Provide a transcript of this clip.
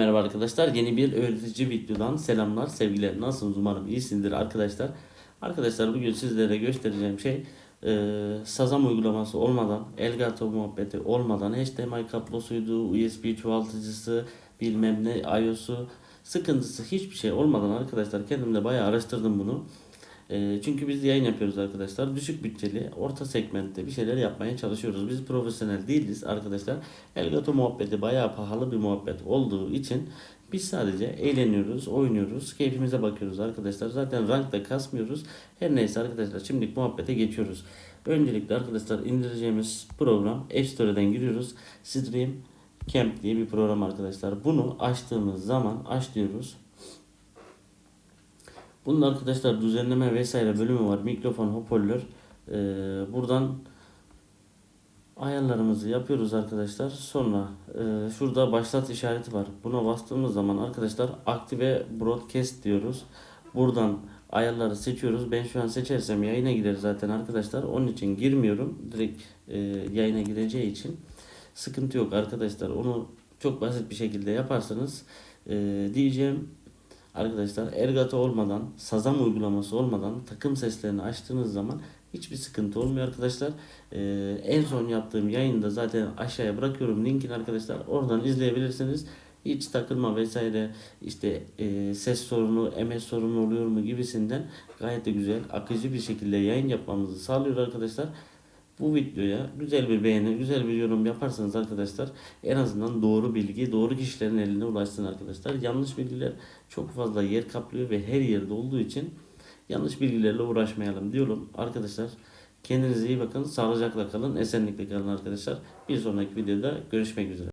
merhaba arkadaşlar. Yeni bir öğretici videodan selamlar, sevgiler. Nasılsınız? Umarım iyisindir arkadaşlar. Arkadaşlar bugün sizlere göstereceğim şey e, Sazam uygulaması olmadan, Elgato muhabbeti olmadan HDMI kablosuydu, USB çoğaltıcısı, bilmem ne, iOS'u sıkıntısı hiçbir şey olmadan arkadaşlar kendim de bayağı araştırdım bunu. E, çünkü biz yayın yapıyoruz arkadaşlar. Düşük bütçeli, orta segmentte bir şeyler yapmaya çalışıyoruz. Biz profesyonel değiliz arkadaşlar. Elgato muhabbeti bayağı pahalı bir muhabbet olduğu için biz sadece eğleniyoruz, oynuyoruz, keyfimize bakıyoruz arkadaşlar. Zaten rank da kasmıyoruz. Her neyse arkadaşlar şimdilik muhabbete geçiyoruz. Öncelikle arkadaşlar indireceğimiz program App Store'dan giriyoruz. Stream Camp diye bir program arkadaşlar. Bunu açtığımız zaman aç diyoruz. Bunun arkadaşlar düzenleme vesaire bölümü var. Mikrofon, hoparlör. Ee, buradan ayarlarımızı yapıyoruz arkadaşlar. Sonra e, şurada başlat işareti var. Buna bastığımız zaman arkadaşlar aktive broadcast diyoruz. Buradan ayarları seçiyoruz. Ben şu an seçersem yayına gider zaten arkadaşlar. Onun için girmiyorum. Direkt e, yayına gireceği için sıkıntı yok arkadaşlar. Onu çok basit bir şekilde yaparsanız e, diyeceğim Arkadaşlar Elgato olmadan, Sazam uygulaması olmadan takım seslerini açtığınız zaman hiçbir sıkıntı olmuyor arkadaşlar. Ee, en son yaptığım yayında zaten aşağıya bırakıyorum linkini arkadaşlar. Oradan izleyebilirsiniz. Hiç takılma vesaire işte e, ses sorunu, MS sorunu oluyor mu gibisinden gayet de güzel, akıcı bir şekilde yayın yapmamızı sağlıyor arkadaşlar. Bu videoya güzel bir beğeni, güzel bir yorum yaparsanız arkadaşlar en azından doğru bilgi doğru kişilerin eline ulaşsın arkadaşlar. Yanlış bilgiler çok fazla yer kaplıyor ve her yerde olduğu için yanlış bilgilerle uğraşmayalım diyorum. Arkadaşlar kendinize iyi bakın, sağlıcakla kalın, esenlikle kalın arkadaşlar. Bir sonraki videoda görüşmek üzere.